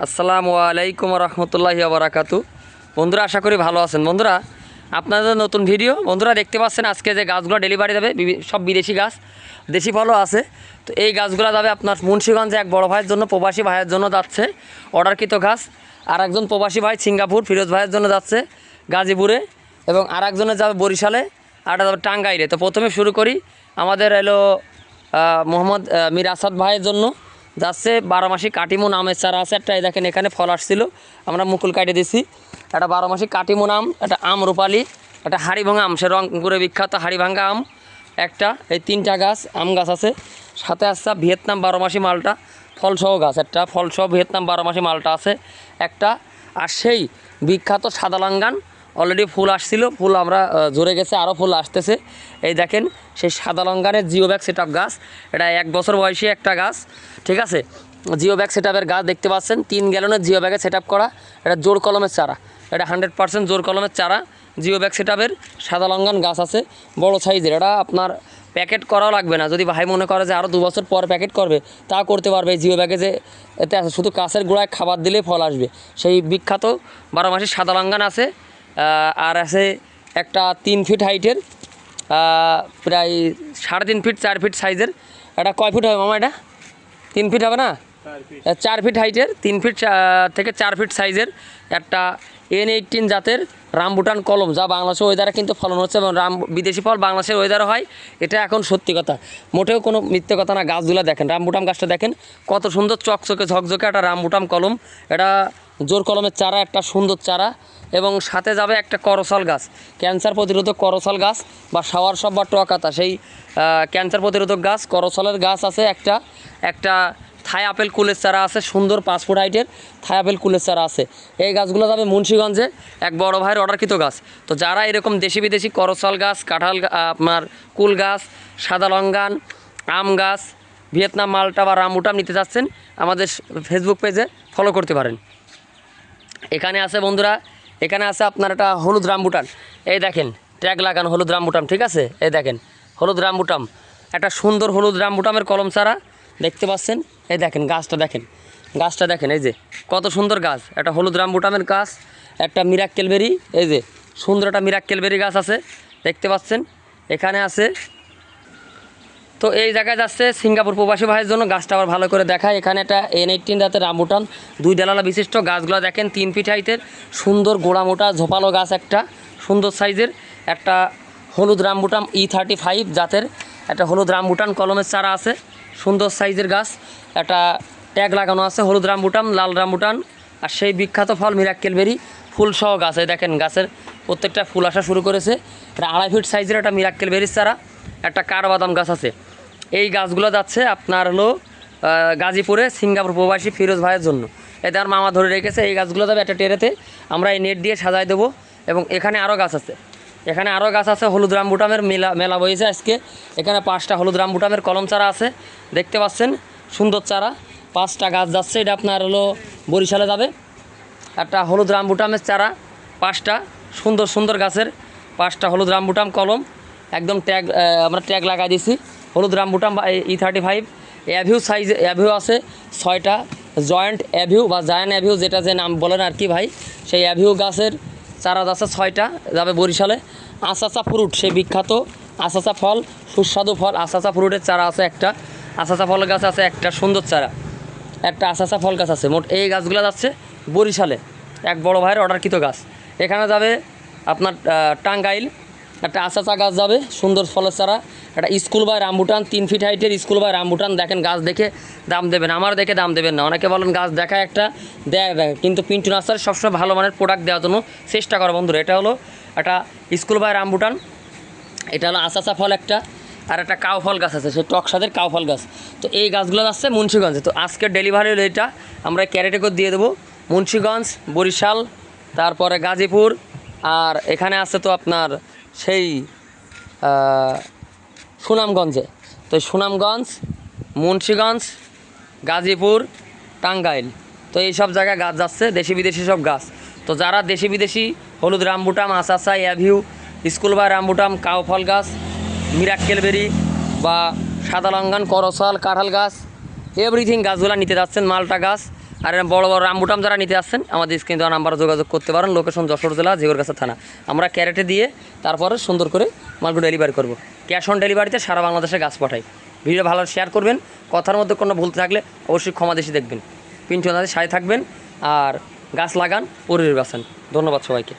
আসসালামু আলাইকুম রহমতুল্লাহি বারাকাতু। বন্ধুরা আশা করি ভালো আছেন। বন্ধুরা আপনাদের নতুন ভিডিও বন্ধুরা দেখতে পাচ্ছেন আজকে যে গাছগুলো ডেলিভারি দেবে সব বিদেশি গাছ দেশি ফলও আছে। তো এই গাছগুলো যাবে আপনার মুন্সিগঞ্জে এক বড় ভাইয়ের জন্য প্রবাসী ভাইয়ের জন্য যাচ্ছে অর্ডারকৃত গাছ। আর একজন প্রবাসী ভাই সিঙ্গাপুর ফিরোজ ভাইয়ের জন্য যাচ্ছে গাজীপুরে। এবং আর একজনে যাবে বরিশালে আর যাবে টাঙ্গাইলে। তো প্রথমে শুরু করি আমাদের এলো মোহাম্মদ আহ, মীর আসাদ ভাইয়ের জন্য। যাচ্ছে, বারো মাসি কাটিমো নামের চারা আছে। একটা দেখেন এখানে ফল আসছিল, আমরা মুকুল কাটে দিছি। একটা বারো মাসি কাটিমো নাম, একটা আম রূপালি, একটা হাড়িভাঙা আম, সে রংপুরে বিখ্যাত হাড়িভাঙ্গা আম। একটা, এই তিনটা গাছ, আম গাছ আছে। সাথে আসছে ভিয়েতনাম বারো মাসি মালটা, ফলসহ গাছ একটা, ফলসহ ভিয়েতনাম বারো মাসি মালটা আছে। একটা, আর সেই বিখ্যাত সাদা লাঙ্গান অলরেডি ফুল আসছিল, ফুল আমরা ঝরে গেছে আরও ফুল আসতেছে। এই দেখেন, সেই সাদা লঙ্কানের জিও ব্যাগ সেট গাছ। এটা এক বছর বয়সী একটা গাছ, ঠিক আছে? জিও ব্যাগ সেট গাছ দেখতে পাচ্ছেন, তিন গ্যালনের জিও ব্যাগে সেট করা। এটা জোর কলমের চারা, এটা হান্ড্রেড পার্সেন্ট জোর কলমের চারা। জিও ব্যাগ সেট সাদা লঙ্কান গাছ আছে, বড় সাইজের। এটা আপনার প্যাকেট করাও লাগবে না। যদি ভাই মনে করে যে আরও দু বছর পর প্যাকেট করবে, তা করতে পারবে। জিও ব্যাগে যে এতে আছে, শুধু কাছের গোড়ায় খাবার দিলেই ফল আসবে। সেই বিখ্যাত বারো মাসের সাদা লঙ্কান আছে। আর আছে একটা তিন ফিট হাইটের প্রায় সাড়ে তিন ফিট চার ফিট সাইজের। এটা কয় ফিট হবে মামা এটা? তিন ফিট হবে না? চার ফিট। হাইটের তিন ফিট থেকে চার ফিট সাইজের একটা এন এইটিন জাতের রামবুটান কলম যা বাংলাদেশের ওয়েদারে কিন্তু ফলন হচ্ছে এবং রাম বিদেশি ফল বাংলাদেশের ওয়েদারে হয়। এটা এখন সত্যি কথা। মোটেও কোনো মিথ্যে কথা না গাছগুলো দেখেন রামবুটাম গাছটা দেখেন কত সুন্দর চকচকে ঝকঝকে একটা রামবুটাম কলম। এটা জোর কলমের চারা, একটা সুন্দর চারা এবং সাথে যাবে একটা করসাল গাছ। ক্যান্সার প্রতিরোধক করসাল গাছ বা সাওয়ার সব বা টকাতা সেই ক্যান্সার প্রতিরোধক গাছ, করসালের গাছ আছে একটা একটা থাই আপেল কুলের চারা আছে, সুন্দর পাসপোর্ট হাইটের থাই আপেল কুলের চারা আছে। এই গাছগুলো যাবে মুন্সীগঞ্জে, এক বড় ভাইয়ের অর্ডারকৃত গাছ। তো যারা এরকম দেশি বিদেশি করসাল গাছ, কাঁঠাল আপনার কুল গাছ, সাদা লঙ্গান, আম গাছ, ভিয়েতনাম, মালটা বা রামুটাম নিতে চাচ্ছেন, আমাদের ফেসবুক পেজে ফলো করতে পারেন। এখানে আছে বন্ধুরা, এখানে আছে আপনার একটা হলুদ রামবুটান। এই দেখেন, ট্যাগ লাগানো হলুদ রামবুটাম ঠিক আছে? এই দেখেন, হলুদ রামবুটাম একটা সুন্দর হলুদ রামবুটামের কলম চারা দেখতে পাচ্ছেন? এই দেখেন, গাছটা দেখেন গাছটা দেখেন, এই যে, কত সুন্দর গাছ। একটা হলুদ রামবুটামের গাছ, একটা মিরাক্কেল বেরি, এই যে, সুন্দর একটা মিরাক্কেল বেরি গাছ আছে, দেখতে পাচ্ছেন? এখানে আছে তো এই জায়গায় যাচ্ছে সিঙ্গাপুর প্রবাসী ভাইয়ের জন্য। গাছটা আবার ভালো করে দেখায়। এখানে একটা এন এইটিন রাতের রামুটান। দুই ডালালা বিশিষ্ট গাছগুলো দেখেন, তিন হাইটের সুন্দর গোড়া মোটা, ঝোপালো গাছ একটা, সুন্দর সাইজের একটা হলুদ রামবুটাম ই থার্টি ফাইভ জাতের। একটা হলুদ রামবুটান কলমের চারা আছে, সুন্দর সাইজের গাছ। একটা ট্যাগ লাগানো আছে, হলুদ রামবুটাম লাল রামবুটান আর সেই বিখ্যাত ফল মিরাক্কেল বেরি, ফুল সহ গাছ। এই দেখেন, গাছের প্রত্যেকটা ফুল আসা শুরু করেছে। এটা আড়াই ফিট সাইজের একটা মিরাক্কেল বেরির চারা। একটা কাঠবাদাম গাছ আছে। এই গাছগুলো যাচ্ছে আপনার হলো গাজীপুরে সিঙ্গাপুর প্রবাসী ফিরোজ ভাইয়ের জন্য। এতে আর মামা ধরে রেখেছে, এই গাছগুলো যাবে একটা টেরেতে, আমরা এই নেট দিয়ে সাজাই দেবো এবং এখানে আরও গাছ আছে। এখানে আরও গাছ আছে, হলুদ রামবুটামের মেলা মেলা বইছে আজকে। এখানে পাঁচটা হলুদ রামবুটামের কলম চারা আছে, দেখতে পাচ্ছেন, সুন্দর চারা। পাঁচটা গাছ যাচ্ছে, এটা আপনার হলো বরিশালে যাবে। একটা হলুদ রামবুটামের চারা, পাঁচটা, সুন্দর সুন্দর গাছের পাঁচটা হলুদ রামবুটাম কলম। একদম ট্যাগ আমরা ট্যাগ লাগাই দিছি। হলুদ রামবুটাম বা ই থার্টি ফাইভ অ্যাভিউ সাইজ অ্যাভিউ আছে, ছয়টা জয়েন্ট অ্যাভিউ বা জায়ান্ট অ্যাভিউ যেটা যে নাম বলেন আর কি ভাই, সেই অ্যাভিউ গাছের চারা আছে ছয়টা, যাবে বরিশালে। আসাচা ফ্রুট সেই বিখ্যাত আসাচা ফল, সুস্বাদু ফল, আসাচা ফ্রুটের চারা আছে একটা, আসাচা ফল গাছ আছে একটা সুন্দর চারা, একটা আসাসা ফল গাছ আছে, মোট এই গাছগুলো যাচ্ছে বরিশালে, এক বড় ভাইয়ের অর্ডারকৃত গাছ। এখানে যাবে আপনার টাঙ্গাইল একটা আসাসা গাছ যাবে, সুন্দর ফলের চারা। একটা স্কুল বাই রামবুটান তিন ফিট হাইটের স্কুল বাই রামবুটান দেখেন গাছ দেখে দাম দেবেন। আমার দেখে দাম দেবেন না। অনেকে বলেন গাছ দেখায় একটা, দেয় কিন্তু পিন্টু নার্সারি সবসময় ভালো মানের প্রোডাক্ট দেওয়ার জন্য চেষ্টা করো বন্ধুরা। এটা হলো একটা স্কুল বাই রামবুটান এটা হলো আসাসা ফল একটা। আর একটা কাউ ফল গাছ আছে, সেই টক স্বাদের কাউ ফল গাছ। তো এই গাছগুলো যাচ্ছে মুন্সিগঞ্জে। তো আজকের ডেলিভারি হলো এটা। আমরা ক্যারেটে করে দিয়ে দেবো। মুন্সিগঞ্জ, বরিশাল, তারপরে গাজীপুর, আর এখানে আছে তো আপনার সেই সুনামগঞ্জে। তো সুনামগঞ্জ, মুন্সীগঞ্জ, গাজীপুর, টাঙ্গাইল। তো এই সব জায়গায় গাছ যাচ্ছে, দেশি বিদেশি সব গাছ। তো যারা দেশি বিদেশি, হলুদ রামবুটাম, আসাসা অ্যাভিউ স্কুল বা রামবুটাম কাউ ফল গাছ, মিরাক্কেল বেরি বা সাদা লঙ্গান, করসাল, কাঁঠাল গাছ, এভরিথিং গাছগুলো নিতে যাচ্ছেন, মালটা গাছ। আর বড় বড় রামবুটাম যারা নিতে আসছেন, আমাদের স্ক্রিন দেওয়া নাম্বার যোগাযোগ করতে পারেন। লোকেশন যশোর জেলা জিগরগাছা থানা। আমরা ক্যারেটে দিয়ে তারপরে সুন্দর করে মালগুলো ডেলিভারি করব। ক্যাশ অন ডেলিভারিতে সারা বাংলাদেশে গাছ পাঠাই। ভিডিও ভালো শেয়ার করবেন। কথার মধ্যে কোনো ভুলতে থাকলে অবশ্যই ক্ষমা দেশি দেখবেন। পিন্টু সাথে থাকবেন। আর গাছ লাগান, পরিবেশ বাঁচান। ধন্যবাদ সবাইকে।